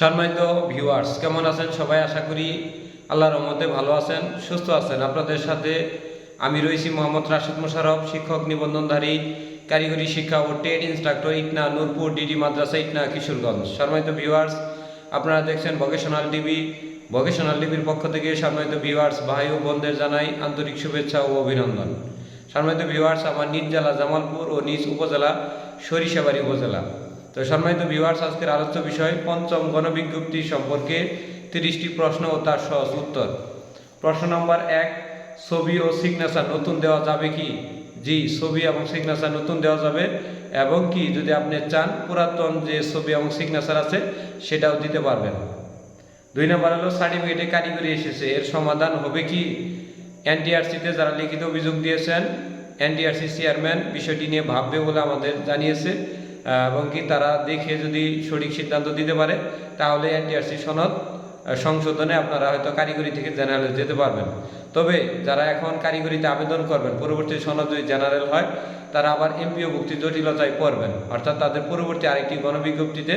সম্মানিত ভিউয়ার্স কেমন আছেন সবাই? আশা করি আল্লাহর রহমতে ভালো আছেন, সুস্থ আছেন। আপনাদের সাথে আমি রয়েছি মোহাম্মদ রাশেদ মোশারফ শিক্ষক নিবন্ধনধারী, কারিগরি শিক্ষা ও TET instructor Itna Nurpur, DD মাদ্রাসা, ইটনা কিশোরগঞ্জ। সম্মানিত ভিউয়ার্স আপনারা দেখছেন ভোকেশনাল টিভি ভোকেশনাল টিভির পক্ষ থেকে সম্মানিত ভিউয়ার্স ভাই ও বোনদের জানাই আন্তরিক শুভেচ্ছা ও অভিনন্দন। সম্মানিত ভিউয়ার্স আমার নিজ জেলা জামালপুর ও নিজ উপজেলা সরিষাবাড়ি উপজেলা। তো সম্মানিত ভিউয়ার্স আজকের আলোচ্য বিষয় পঞ্চম গণবিজ্ঞপ্তি সম্পর্কে তিরিশটি প্রশ্ন ও তার সহজ উত্তর। প্রশ্ন নম্বর এক, ছবি ও সিগনেচার নতুন দেওয়া যাবে কি? জি, ছবি এবং সিগনেচার নতুন দেওয়া যাবে এবং কি, যদি আপনি চান পুরাতন যে ছবি এবং সিগনেচার আছে, সেটাও দিতে পারবেন। দুই নম্বর হলো সার্টিফিকেটে কারিগরি এসেছে, এর সমাধান হবে কি? এনটিআরসিতে যারা লিখিত অভিযোগ দিয়েছেন, এনটিআরসি চেয়ারম্যান বিষয়টি নিয়ে ভাববে বলে আমাদের জানিয়েছে। এবং কি তারা দেখে যদি সঠিক সিদ্ধান্ত দিতে পারে, তাহলে এনটিআরসি সনদ সংশোধনে আপনারা হয়তো কারিগরি থেকে জেনারেল যেতে পারবেন। তবে যারা এখন কারিগরিতে আবেদন করবেন, পরবর্তী সনদ যদি জেনারেল হয়, তারা আবার এমপিও ভুক্তি জটিলতায় পড়বেন। অর্থাৎ তাদের পরবর্তী আরেকটি গণবিজ্ঞপ্তিতে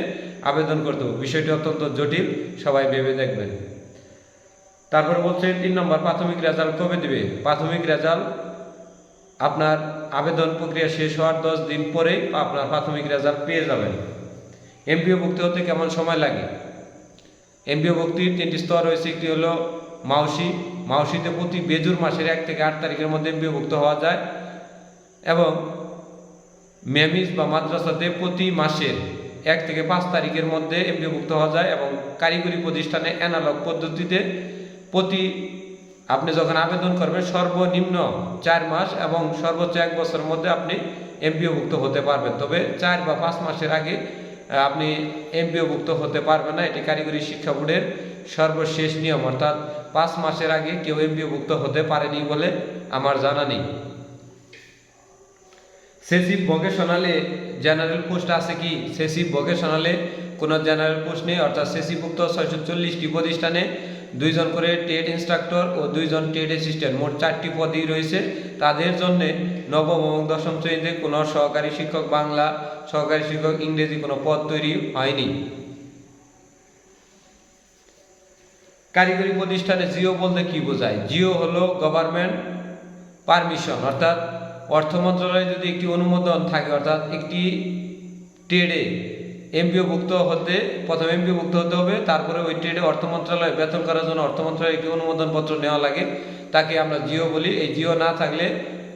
আবেদন করতে হবে। বিষয়টি অত্যন্ত জটিল, সবাই ভেবে দেখবেন। তারপর বলছে, তিন নম্বর, প্রাথমিক রেজাল্ট কবে দিবে? প্রাথমিক রেজাল্ট আপনার আবেদন প্রক্রিয়া শেষ হওয়ার দশ দিন পরেই আপনার প্রাথমিক রেজাল্ট পেয়ে যাবেন। এমপিও ভুক্তি হতে কেমন সময় লাগে? এমপিও ভুক্তির তিনটি স্তর রয়েছে। একটি হলো মাউসি। মাউসিতে প্রতি বেজুর মাসের এক থেকে আট তারিখের মধ্যে এমপিও ভুক্ত হওয়া যায় এবং মেমিস বা মাদ্রাসাতে প্রতি মাসের এক থেকে পাঁচ তারিখের মধ্যে এমপিও ভুক্ত হওয়া যায় এবং কারিগরি প্রতিষ্ঠানে অ্যানালগ পদ্ধতিতে প্রতি আপনি যখন আবেদন করবেন, সর্বনিম্ন চার মাস এবং সর্বোচ্চ এক বছরের মধ্যে আপনি এমপিও ভুক্ত হতে পারবেন। তবে চার বা পাঁচ মাসের আগে আপনি এমপিও ভুক্ত হতে পারবেন না। এটি কারিগরি শিক্ষা বোর্ডের সর্বশেষ নিয়ম। অর্থাৎ পাঁচ মাসের আগে কেউ এমপিও ভুক্ত হতে পারেনি বলে আমার জানা নেই। সেসিভ ভোকেশনালে জেনারেল পোস্ট আছে কি? সেসিভ ভোকেশনালে কোনো জেনারেল পোস্ট নেই। অর্থাৎ সেসিভুক্ত ছয়শো চল্লিশটি প্রতিষ্ঠানে দুইজন করে টেট ইনস্ট্রাক্টর ও দুইজন টেট অ্যাসিস্ট্যান্ট, মোট চারটি পদই রয়েছে। তাদের জন্য নবম এবং দশম শ্রেণীতে কোনো সহকারী শিক্ষক বাংলা, সহকারী শিক্ষক ইংরেজি কোনো পদ তৈরি হয়নি। কারিগরি প্রতিষ্ঠানে জিও বলতে কি বোঝায়? জিও হলো গভর্নমেন্ট পারমিশন, অর্থাৎ অর্থ মন্ত্রণালয়ে যদি একটি অনুমোদন থাকে, অর্থাৎ একটি ট্রেডে এমপিও ভুক্ত হতে, প্রথম এমপিও ভুক্ত হতে হবে, তারপরে ওই ট্রেডে অর্থ মন্ত্রণালয় বেতন করার জন্য অর্থ মন্ত্রণালয় একটি অনুমোদন পত্র নেওয়া লাগে। তাকে আমরা জিও বলি। এই জিও না থাকলে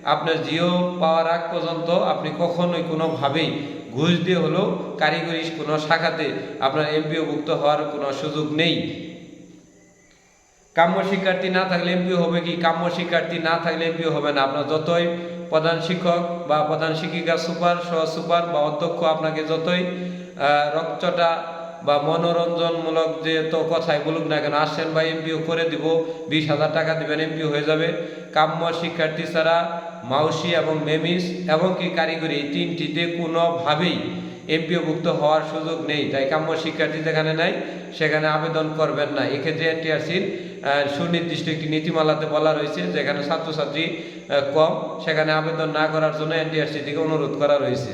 আপনার জিও পাওয়ার আগ পর্যন্ত আপনি কখনোই কোনোভাবেই ঘুষ দিয়ে হলেও কারিগরি কোনো শাখাতে আপনার এমপিও ভুক্ত হওয়ার কোনো সুযোগ নেই। কাম্য শিক্ষার্থী না থাকলে এমপিও হবে কি? কাম্য শিক্ষার্থী না থাকলে এমপিও হবে না। আপনার যতই প্রধান শিক্ষক বা প্রধান শিক্ষিকা, সুপার সহ সুপার বা অধ্যক্ষ আপনাকে যতই রক্তটা বা মনোরঞ্জনমূলক যে তো কথাই বলুক না কেন আসছেন বা এমপিও করে দিব, বিশ হাজার টাকা দিবেন এমপিও হয়ে যাবে। কাম্য শিক্ষার্থী ছাড়া মাউসি এবং মেমিস এবং কি কারিগরি, এই তিনটিতে কোনোভাবেই এমপিওভুক্ত হওয়ার সুযোগ নেই। তাই কাম্য শিক্ষার্থী যেখানে নাই, সেখানে আবেদন করবেন না। এক্ষেত্রে এনটিআরসির সুনির্দিষ্ট একটি নীতিমালাতে বলা রয়েছে, যেখানে ছাত্রছাত্রী কম, সেখানে আবেদন না করার জন্য এনটিআরসি থেকে অনুরোধ করা রয়েছে।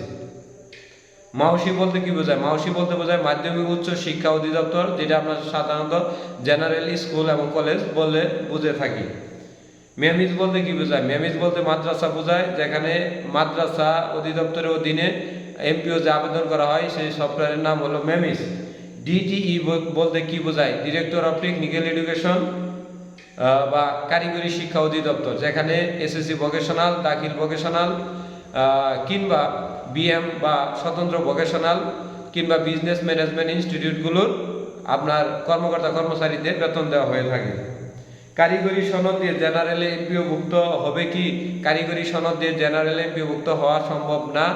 মাউসি বলতে কি বোঝায়? মাউসি বলতে বোঝায় মাধ্যমিক, উচ্চ শিক্ষা অধিদপ্তর, যেটা আমরা সাধারণত জেনারেল স্কুল এবং কলেজ বলে বুঝে থাকি। মেমিজ বলতে কি বোঝায়? মেমিজ বলতে মাদ্রাসা বোঝায়, যেখানে মাদ্রাসা অধিদপ্তরের অধীনে এমপিও যে আবেদন করা হয়, সেই সফটওয়্যারের নাম হলো মেমিস ডিটিই বলতে কি বোঝায়? ডিরেক্টর অফ টেকনিক্যাল এডুকেশন বা কারিগরি শিক্ষা অধিদপ্তর, যেখানে এসএসসি ভোকেশনাল দাখিল ভোকেশনাল কিংবা বিএম বা স্বতন্ত্র ভোকেশনাল কিংবা বিজনেস ম্যানেজমেন্ট ইনস্টিটিউটগুলোর আপনার কর্মকর্তা কর্মচারীদের বেতন দেওয়া হয়ে থাকে। কারিগরি সনদ দিয়ে জেনারেলে এমপিওভুক্ত হবে কি? কারিগরি সনদ দিয়ে জেনারেলে এমপিওভুক্ত হওয়া সম্ভব না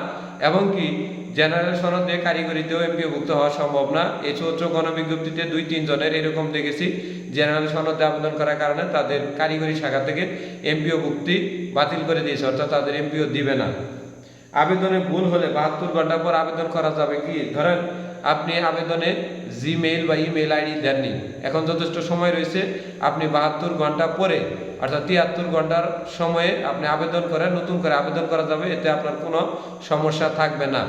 এবং কি? জেনারেল সনদ দিয়ে কারিগরিতেও এমপিওভুক্ত হওয়া সম্ভব না। এই চৌত্র গণবিজ্ঞপ্তিতে দুই তিনজনের এরকম দেখেছি। জেনারেল সনদে আবেদন করার কারণে তাদের কারিগরি শাখা থেকে এমপিও ভুক্তি বাতিল করে দিয়েছে, অর্থাৎ তাদের এমপিও দিবে না। আবেদনে ভুল হলে বাহাত্তর ঘণ্টা পর আবেদন করা যাবে কি? ধরেন আপনি আবেদনে জিমেইল বা ইমেল আইডি দেননি। এখন যথেষ্ট সময় রয়েছে, আপনি বাহাত্তর ঘণ্টা পরে, অর্থাৎ তিয়াত্তর ঘণ্টার সময়ে আপনি আবেদন করে নতুন করে আবেদন করা যাবে, এতে আপনার কোনো সমস্যা থাকবে না।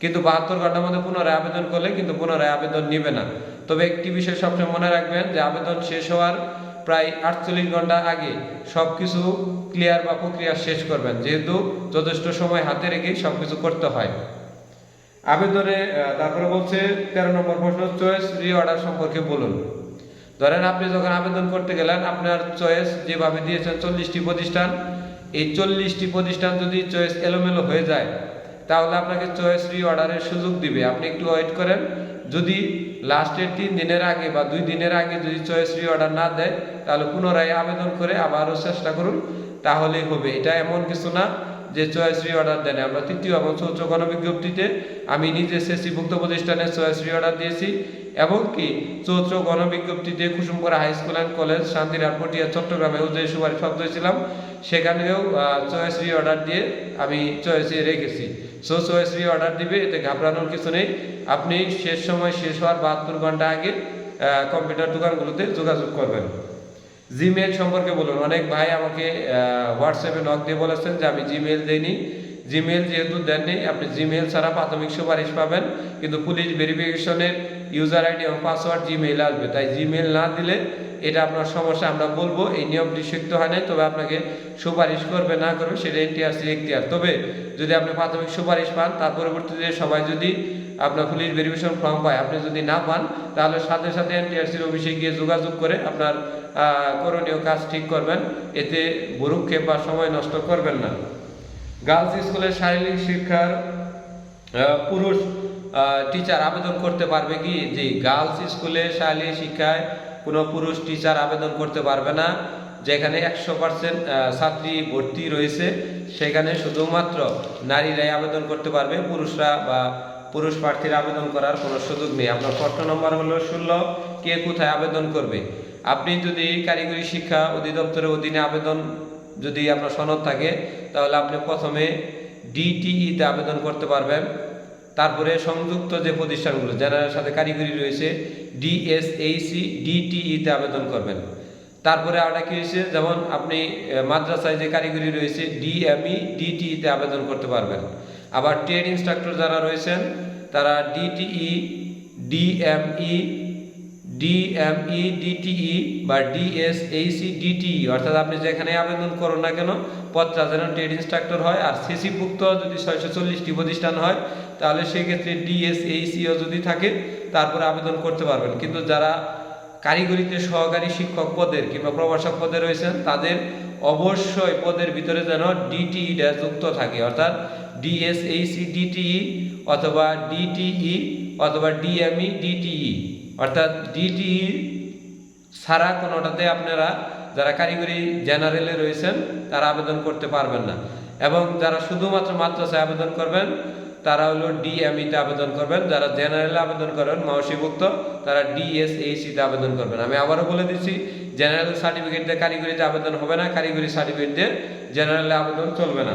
কিন্তু বাহাত্তর ঘণ্টার মধ্যে পুনরায় আবেদন করলে কিন্তু পুনরায় আবেদন নিবে না। তবে একটি বিষয় সবসময় মনে রাখবেন যে, আবেদন শেষ হওয়ার প্রায় আটচল্লিশ ঘণ্টা আগে সব কিছু ক্লিয়ার বা প্রক্রিয়া শেষ করবেন। যেহেতু যথেষ্ট সময় হাতে রেখেই সব কিছু করতে হয়। আবেদনে তারপরে বলছে, তেরো নম্বর প্রশ্ন চয়েস রি অর্ডার সম্পর্কে বলুন। ধরেন আপনি যখন আবেদন করতে গেলেন, আপনার চয়েস যেভাবে দিয়েছেন, চল্লিশটি প্রতিষ্ঠান। এই চল্লিশটি প্রতিষ্ঠান যদি চয়েস এলোমেলো হয়ে যায়, তাহলে আপনাকে চয়েস রি অর্ডারের সুযোগ দিবে। আপনি একটু ওয়েট করেন। যদি লাস্টের তিন দিনের আগে বা দুই দিনের আগে যদি চয়েস রি অর্ডার না দেয়, তাহলে পুনরায় আবেদন করে আবারও চেষ্টা করুন। তাহলেই হবে। এটা এমন কিছু না যে চয়েস রি অর্ডার দেন আমরা তৃতীয় এবং চতুর্থ গণবিজ্ঞপ্তিতে আমি নিজে সেসিভুক্ত প্রতিষ্ঠানে চয়েস রি অর্ডার দিয়েছি এবং কি চৌত্র গণবিজ্ঞপ্তিতে Kusumpura high school and college শান্তিরার Patiya, চট্টগ্রামে যে সুপারিশ প্রাপ্ত হয়েছিলাম। সেখানেও চয়েস রি অর্ডার দিয়ে আমি চয়েসে রেখেছি। সো চয়েস রি অর্ডার দিবে, এতে ঘাবড়ানোর কিছু নেই। আপনি শেষ সময় শেষ হওয়ার বাহাত্তর ঘণ্টা আগে কম্পিউটার দোকানগুলোতে যোগাযোগ করবেন। জিমেল সম্পর্কে বলুন। অনেক ভাই আমাকে হোয়াটসঅ্যাপে নক দিয়ে বলেছেন যে আমি জিমেল দেইনি। জিমেল যেহেতু দেননি, আপনি জিমেল ছাড়া প্রাথমিক সুপারিশ পাবেন। কিন্তু পুলিশ ভেরিফিকেশনের ইউজার আইডি এবং পাসওয়ার্ড জিমেল আসবে। তাই জিমেল না দিলে এটা আপনার সমস্যা আমরা বলব। এই নিয়মটি শিখতে হয় নাই, তবে আপনাকে সুপারিশ করবে, না করবে, সেটা এনটিআরসি এখতিয়ার। তবে যদি আপনি প্রাথমিক সুপারিশ পান, তার পরবর্তীতে সবাই যদি আপনার পুলিশ ভেরিফিকেশন ফর্ম পায়। আপনি যদি না পান, তাহলে সাথে সাথে এনটিআরসির অফিসে গিয়ে যোগাযোগ করে আপনার করণীয় কাজ ঠিক করবেন। এতে ভরুক্ষেপ বা সময় নষ্ট করবেন না। গার্লস স্কুলের শারীরিক শিক্ষার পুরুষ টিচার আবেদন করতে পারবে কি? যে গার্লস স্কুলে শারীরিক শিক্ষায় কোনো পুরুষ টিচার আবেদন করতে পারবে না। যেখানে একশো পার্সেন্ট ছাত্রী ভর্তি রয়েছে, সেখানে শুধুমাত্র নারীরাই আবেদন করতে পারবে। পুরুষরা বা পুরুষ প্রার্থীর আবেদন করার কোনো সুযোগ নেই। আপনার প্রশ্ন নম্বর হলো ষোলো। কে কোথায় আবেদন করবে? আপনি যদি কারিগরি শিক্ষা অধিদপ্তরের অধীনে আবেদন যদি আপনার সনদ থাকে, তাহলে আপনি প্রথমে ডিটিইতে আবেদন করতে পারবেন। তারপরে সংযুক্ত যে প্রতিষ্ঠানগুলো, যারা সাথে কারিগরি রয়েছে ডিএসএইসি ডিটিইতে আবেদন করবেন। তারপরে আরেকটা কি হয়েছে? যেমন আপনি মাদ্রাসায় যে কারিগরি রয়েছে, ডিএমই, ডিটিইতে আবেদন করতে পারবেন। আবার ট্রেড ইনস্ট্রাক্টর যারা রয়েছেন, তারা ডিটিই ডিএমই ডিএমই ডিটিই বা ডিএসএইসি ডিটিই অর্থাৎ আপনি যেখানে আবেদন করুন না কেন, পদটা যেন ট্রেড ইনস্ট্রাক্টর হয়। আর সিসিভুক্ত যদি ছয়শো চল্লিশটি প্রতিষ্ঠান হয়, তাহলে সেক্ষেত্রে ডিএসএইসিও যদি থাকে, তারপরে আবেদন করতে পারবেন। কিন্তু যারা কারিগরিতে সহকারী শিক্ষক পদের কিংবা প্রভাষক পদে রয়েছেন, তাদের অবশ্যই পদের ভিতরে যেন ডিটিইটা যুক্ত থাকে। অর্থাৎ ডিএসএইসি ডিটিই অথবা ডিটিই অথবা ডিএমই ডিটিই অর্থাৎ ডিটিই ছাড়া কোনোটাতে আপনারা যারা কারিগরি জেনারেলে রয়েছেন, তারা আবেদন করতে পারবেন না। এবং যারা শুধুমাত্র মাদ্রাসায় আবেদন করবেন, তারা হলো ডিএমইতে আবেদন করবেন। যারা জেনারেলে আবেদন করবেন মাওসিভুক্ত তারা ডিএসএইসিতে আবেদন করবেন। আমি আবারও বলে দিচ্ছি, জেনারেল সার্টিফিকেট দিয়ে কারিগরিতে আবেদন হবে না, কারিগরি সার্টিফিকেট দিয়ে জেনারেলে আবেদন চলবে না।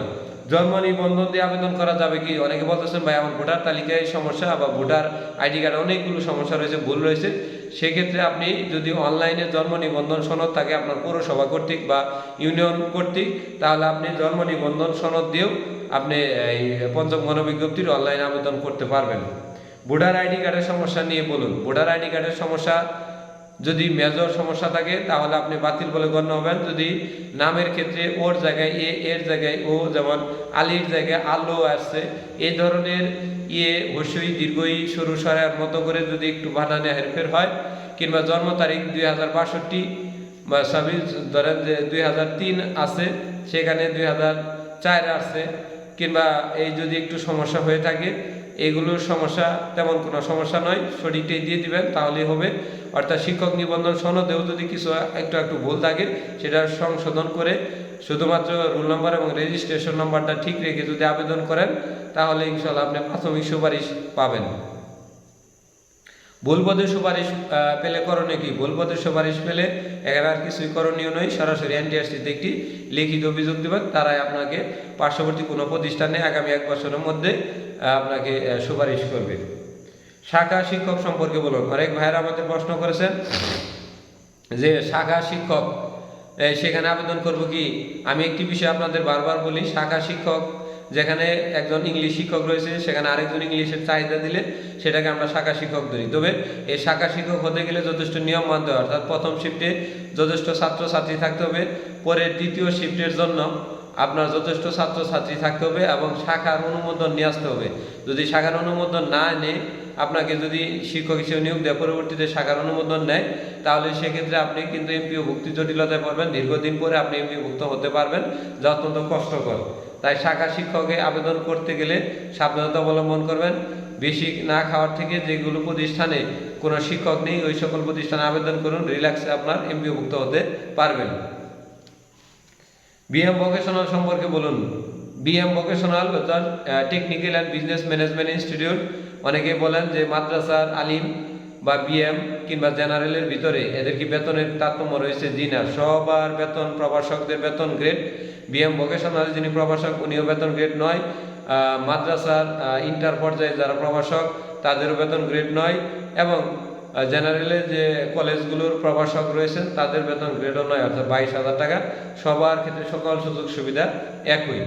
জন্ম নিবন্ধন দিয়ে আবেদন করা যাবে কি? অনেকে বলতেছেন, ভাই, আমার ভোটার তালিকায় সমস্যা বা ভোটার আইডি কার্ডে অনেকগুলো সমস্যা রয়েছে, ভুল রয়েছে। সেক্ষেত্রে আপনি যদি অনলাইনে জন্ম নিবন্ধন সনদ থাকে আপনার পৌরসভা কর্তৃক বা ইউনিয়ন কর্তৃক, তাহলে আপনি জন্ম নিবন্ধন সনদ দিয়েও আপনি এই পঞ্চম গণবিজ্ঞপ্তির অনলাইনে আবেদন করতে পারবেন। ভোটার আইডি কার্ডের সমস্যা নিয়ে বলুন। ভোটার আইডি কার্ডের সমস্যা যদি মেজর সমস্যা থাকে, তাহলে আপনি বাতিল বলে গণ্য হবেন। যদি নামের ক্ষেত্রে ওর জায়গায় এ, এর জায়গায় ও, যেমন আলীর জায়গায় আলো আসছে এই ধরনের ইয়ে হস্যই দীর্ঘই সরু সরার মতো করে যদি একটু বানানে হেরফের হয়, কিংবা জন্ম তারিখ দুই হাজার বাষট্টি, বা ছাব্বিশ ধরেন যে দুই হাজার তিন আছে, সেখানে দুই হাজার চার আছে কিংবা এই যদি একটু সমস্যা হয়ে থাকে এগুলোর সমস্যা তেমন কোনো সমস্যা নয়। সঠিকটাই দিয়ে দিবেন, তাহলেই হবে। অর্থাৎ শিক্ষক নিবন্ধন সনদেও যদি কিছু একটু একটু ভুল থাকে, সেটা সংশোধন করে শুধুমাত্র রোল নম্বর এবং রেজিস্ট্রেশন নাম্বারটা ঠিক রেখে যদি আবেদন করেন, তাহলে ইনশাল্লাহ আপনি প্রাথমিক সুপারিশ পাবেন। ভুলপদে সুপারিশ পেলে করণীয় কি? ভুলপদে সুপারিশ পেলে এখানে আর কিছুই করণীয় নয়। সরাসরি এনটিআরসিতে একটি লিখিত অভিযোগ দেবেন। তারাই আপনাকে পার্শ্ববর্তী কোনো প্রতিষ্ঠানে আগামী এক বছরের মধ্যে আপনাকে সুপারিশ করবে। শাখা শিক্ষক সম্পর্কে বলুন। অনেক ভাইয়েরা আমাদের প্রশ্ন করেছেন যে শাখা শিক্ষক সেখানে আবেদন করব কি? আমি একটি বিষয় আপনাদের বারবার বলি, শাখা শিক্ষক যেখানে একজন ইংলিশ শিক্ষক রয়েছে, সেখানে আরেকজন ইংলিশের চাহিদা দিলে সেটাকে আমরা শাখা শিক্ষক ধরি। তবে এই শাখা শিক্ষক হতে গেলে যথেষ্ট নিয়ম মানতে হবে অর্থাৎ প্রথম শিফটে যথেষ্ট ছাত্রছাত্রী থাকতে হবে, পরে দ্বিতীয় শিফটের জন্য আপনার যথেষ্ট ছাত্রছাত্রী থাকতে হবে এবং শাখার অনুমোদন নিয়ে আসতে হবে। যদি শাখার অনুমোদন না নেয়, আপনাকে যদি শিক্ষক হিসেবে নিয়োগ দেয় পরবর্তীতে শাখার অনুমোদন নেয়, তাহলে সেক্ষেত্রে আপনি কিন্তু এমপিও ভুক্তি জটিলতায় পড়বেন, দীর্ঘদিন পরে আপনি এমপিও ভুক্ত হতে পারবেন, যা অত্যন্ত কষ্টকর। তাই শাখা শিক্ষকে আবেদন করতে গেলে সাবধানতা অবলম্বন করবেন। বেশি না খাওয়ার থেকে যেগুলো প্রতিষ্ঠানে কোনো শিক্ষক নেই, ওই সকল প্রতিষ্ঠানে আবেদন করুন, রিল্যাক্সে আপনার এমপিও ভুক্ত হতে পারবেন। বিএম ভোকেশনাল সম্পর্কে বলুন। বিএম ভোকেশনাল অর্থাৎ technical and business management institute অনেকে বলেন যে মাদ্রাসার আলিম বা বিএম কিংবা জেনারেলের ভিতরে এদের কি বেতনের তারতম্য রয়েছে? জি না। সবার বেতন প্রভাষকদের বেতন গ্রেড বিএম ভোকেশনাল যিনি প্রভাষক, উনিও বেতন গ্রেড নয়। মাদ্রাসার ইন্টার পর্যায়ে যারা প্রভাষক, তাদেরও বেতন গ্রেড নয় এবং জেনারেলে যে কলেজগুলোর প্রভাষক রয়েছেন, তাদের বেতন গ্রেডও নয়, অর্থাৎ বাইশ হাজার টাকা। সবার ক্ষেত্রে সকল সুযোগ সুবিধা একই।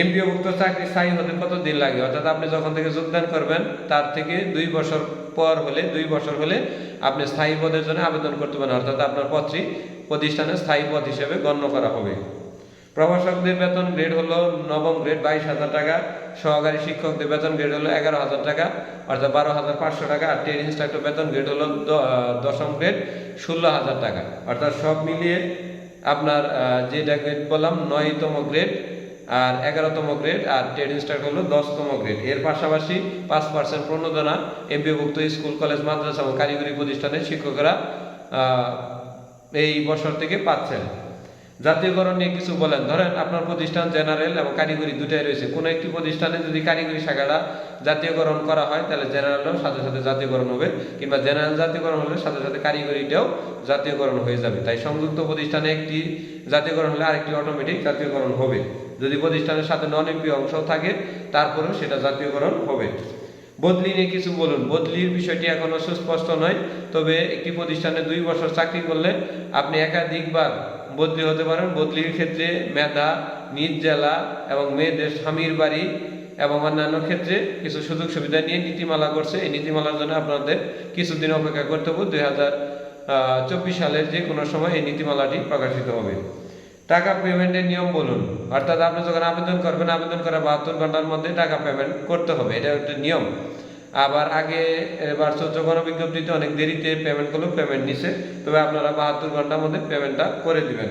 এমপিওভুক্ত চাকরি স্থায়ী হতে কত দিন লাগে? অর্থাৎ আপনি যখন থেকে যোগদান করবেন, তার থেকে দুই বছর পর হলে, দুই বছর হলে আপনি স্থায়ী পদের জন্য আবেদন করতে পারেন, অর্থাৎ আপনার পদটি প্রতিষ্ঠানে স্থায়ী পদ হিসেবে গণ্য করা হবে। প্রভাষকদের বেতন গ্রেড হলো নবম গ্রেড বাইশ হাজার টাকা, সহকারী শিক্ষকদের বেতন গ্রেড হলো এগারো হাজার টাকা, অর্থাৎ বারো হাজার পাঁচশো টাকা, আর ট্রেড ইনস্ট্রাক্টর বেতন গ্রেড হলো দশম গ্রেড ষোলো হাজার টাকা। অর্থাৎ সব মিলিয়ে আপনার যেটা গ্রেড বললাম, নয়তম গ্রেড আর এগারোতম গ্রেড আর ট্রেড ইনস্ট্রাক্টর হলো দশতম গ্রেড এর পাশাপাশি পাঁচ পার্সেন্ট প্রণোদনা এমপিভুক্ত স্কুল, কলেজ, মাদ্রাসা এবং কারিগরি প্রতিষ্ঠানের শিক্ষকরা এই বছর থেকে পাচ্ছেন। জাতীয়করণ নিয়ে কিছু বলেন। ধরেন আপনার প্রতিষ্ঠান জেনারেল এবং কারিগরি দুটাই রয়েছে। কোনো একটি প্রতিষ্ঠানে যদি কারিগরি শাখাটা জাতীয়করণ করা হয়, তাহলে জেনারেলও সাথে সাথে জাতীয়করণ হবে, কিংবা জেনারেল জাতীয়করণ হলে সাথে সাথে কারিগরিটাও জাতীয়করণ হয়ে যাবে। তাই সংযুক্ত প্রতিষ্ঠানে একটি জাতীয়করণ হলে আরেকটি অটোমেটিক জাতীয়করণ হবে। যদি প্রতিষ্ঠানের সাথে নন এমপি অংশ থাকে, তারপরেও সেটা জাতীয়করণ হবে। বদলি নিয়ে কিছু বলুন। বদলির বিষয়টি এখনও সুস্পষ্ট নয়, তবে একটি প্রতিষ্ঠানে দুই বছর চাকরি করলে আপনি একাধিকবার বদলি হতে পারেন। বদলির ক্ষেত্রে মেধা, নিজ জেলা এবং মেয়েদের স্বামীর বাড়ি এবং অন্যান্য ক্ষেত্রে কিছু সুযোগ সুবিধা নিয়ে নীতিমালা করছে। এই নীতিমালার জন্য আপনাদের কিছুদিন অপেক্ষা করতে হবে। দুই হাজার চব্বিশ সালের যে কোনো সময় এই নীতিমালাটি প্রকাশিত হবে। টাকা পেমেন্টের নিয়ম বলুন। অর্থাৎ আপনি যখন আবেদন করবেন, আবেদন করার বাহাত্তর ঘণ্টার মধ্যে টাকা পেমেন্ট করতে হবে। এটা একটা নিয়ম। আবার আগে এবার চৌদ্দ গণবিজ্ঞপ্তিতে অনেক দেরিতে পেমেন্ট পেমেন্টগুলো পেমেন্ট নিছে। তবে আপনারা বাহাত্তর ঘণ্টার মধ্যে পেমেন্টটা করে দিবেন।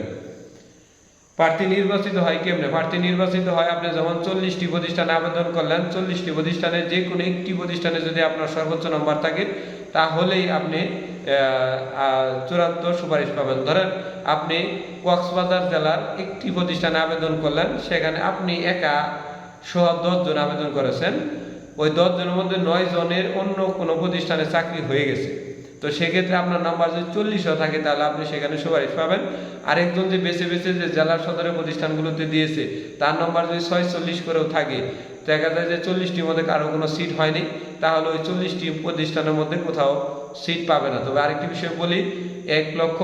প্রার্থী নির্বাচিত হয় কেমনে? প্রার্থী নির্বাচিত হয় আপনি যখন চল্লিশটি প্রতিষ্ঠানে আবেদন করলেন, চল্লিশটি প্রতিষ্ঠানে যে কোনো একটি প্রতিষ্ঠানে যদি আপনার সর্বোচ্চ নম্বর থাকে তাহলেই আপনি চূড়ান্ত সুপারিশ পাবেন। ধরেন আপনি কক্সবাজার জেলার একটি প্রতিষ্ঠানে আবেদন করলেন, সেখানে আপনি একা সহ দশজন আবেদন করেছেন। ওই দশ জনের মধ্যে নয় জনের অন্য কোনো প্রতিষ্ঠানে চাকরি হয়ে গেছে। তো সেক্ষেত্রে আপনার নাম্বার যদি চল্লিশও থাকে, তাহলে আপনি সেখানে সুপারিশ পাবেন। আরেকজন যে বেছে বেছে যে জেলার সদরের প্রতিষ্ঠানগুলোতে দিয়েছে, তার নাম্বার যদি ছয়চল্লিশ করেও থাকে দেখা যায় যে চল্লিশটির মধ্যে কারও কোনো সিট হয়নি, তাহলে ওই চল্লিশটি প্রতিষ্ঠানের মধ্যে কোথাও সিট পাবে না। তবে আরেকটি বিষয় বলি, এক লক্ষ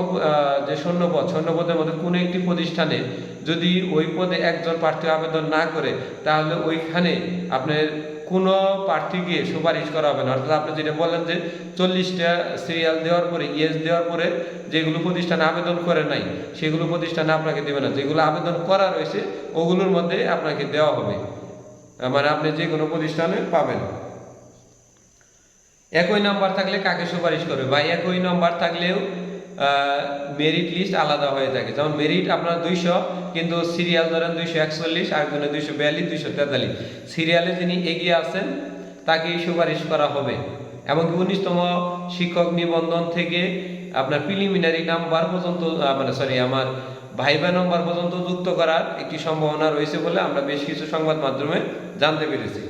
যে শূন্যপদ শূন্যপদের মধ্যে কোনো একটি প্রতিষ্ঠানে যদি ওই পদে একজন প্রার্থী আবেদন না করে, তাহলে ওইখানে আপনার কোনো প্রার্থীকে সুপারিশ করা হবে না। অর্থাৎ আপনি যেটা বললেন যে চল্লিশটা সিরিয়াল দেওয়ার পরে ইয়েস দেওয়ার পরে যেগুলো প্রতিষ্ঠানে আবেদন করে নাই, সেগুলো প্রতিষ্ঠানে আপনাকে দেবে না। যেগুলো আবেদন করা রয়েছে, ওগুলোর মধ্যে আপনাকে দেওয়া হবে। মানে আপনি যে কোনো প্রতিষ্ঠানে পাবেন। একই নাম্বার থাকলে কাকে সুপারিশ করবে? বা একই নাম্বার থাকলেও মেরিট লিস্ট আলাদা হয়ে থাকে। যেমন মেরিট আপনার দুইশো, কিন্তু সিরিয়াল ধরেন দুইশো একচল্লিশ, আর আরেকজনের দুইশো বিয়াল্লিশ, দুইশো তেতাল্লিশ। সিরিয়ালে যিনি এগিয়ে আছেন, তাকেই সুপারিশ করা হবে। এমনকি উনিশতম শিক্ষক নিবন্ধন থেকে আপনার প্রিলিমিনারি নাম্বার পর্যন্ত মানে সরি আমার ভাইবা নম্বর পর্যন্ত যুক্ত করার একটি সম্ভাবনা রয়েছে বলে আমরা বেশ কিছু সংবাদ মাধ্যমে জানতে পেরেছি।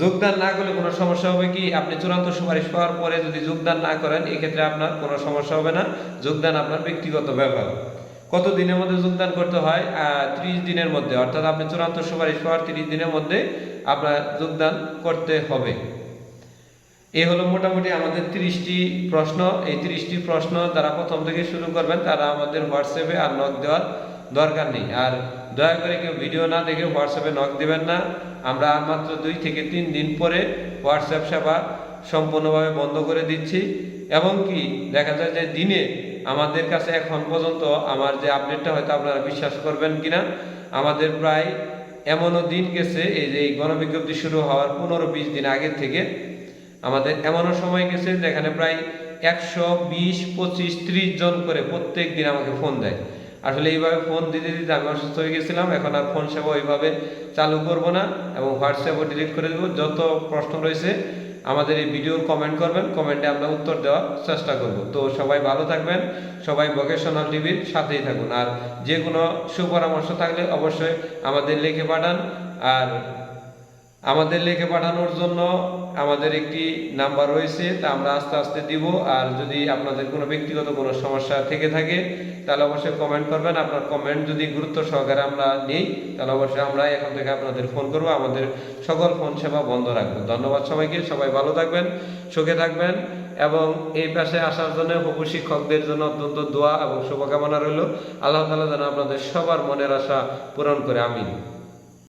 যোগদান না করলে কোনো সমস্যা হবে কি? আপনি চূড়ান্ত সুপারিশ পাওয়ার পরে যদি যোগদান না করেন, এক্ষেত্রে আপনার কোনো সমস্যা হবে না। যোগদান আপনার ব্যক্তিগত ব্যাপার। কত দিনের মধ্যে যোগদান করতে হয়? ত্রিশ দিনের মধ্যে। অর্থাৎ আপনি চূড়ান্ত সুপারিশ পাওয়ার তিরিশ দিনের মধ্যে আপনার যোগদান করতে হবে। এই হলো মোটামুটি আমাদের তিরিশটি প্রশ্ন। এই তিরিশটি প্রশ্ন যারা প্রথম থেকে শুরু করবেন, তারা আমাদের হোয়াটসঅ্যাপে আর নক দেওয়ার দরকার নেই। আর দয়া করে কেউ ভিডিও না দেখে হোয়াটসঅ্যাপে নক দেবেন না। আমরা আর মাত্র দুই থেকে তিন দিন পরে হোয়াটসঅ্যাপ সেবা সম্পূর্ণভাবে বন্ধ করে দিচ্ছি। এবং কি, দেখা যায় যে দিনে আমাদের কাছে এখন পর্যন্ত আমার যে আপডেটটা হয়তো আপনারা বিশ্বাস করবেন কিনা, আমাদের প্রায় এমনও দিন গেছে, এই যে এই গণবিজ্ঞপ্তি শুরু হওয়ার পনেরো বিশ দিন আগে থেকে আমাদের এমনও সময় গেছে যেখানে প্রায় একশো বিশ, পঁচিশ, ত্রিশ জন করে প্রত্যেক দিন আমাকে ফোন দেয়। আসলে এইভাবে ফোন দিতে দিতে আমি অসুস্থ হয়ে গেছিলাম, এখন আর ফোন সেবা ওইভাবে চালু করব না এবং হোয়াটসঅ্যাপও ডিলিট করে দেবো। যত প্রশ্ন রয়েছে আমাদের এই ভিডিওর কমেন্ট করবেন কমেন্টে আমরা উত্তর দেওয়ার চেষ্টা করব। তো সবাই ভালো থাকবেন, সবাই ভোকেশনাল টিভির সাথেই থাকুন। আর যে কোনো সুপরামর্শ থাকলে অবশ্যই আমাদের লিখে পাঠান। আর আমাদের লিখে পাঠানোর জন্য আমাদের একটি নাম্বার রয়েছে, তা আমরা আস্তে আস্তে দিব। আর যদি আপনাদের কোনো ব্যক্তিগত কোনো সমস্যা থেকে থাকে, তাহলে অবশ্যই কমেন্ট করবেন। আপনার কমেন্ট যদি গুরুত্ব সহকারে আমরা নেই, তাহলে অবশ্যই আমরা এখন থেকে আপনাদের ফোন করব। আমাদের সকল ফোন সেবা বন্ধ রাখব। ধন্যবাদ সবাইকে। সবাই ভালো থাকবেন, সুখে থাকবেন এবং এই পাশে আসার জন্য হবু শিক্ষকদের জন্য অত্যন্ত দোয়া এবং শুভকামনা রইল। আল্লাহ তালা যেন আপনাদের সবার মনের আশা পূরণ করে। আমিন।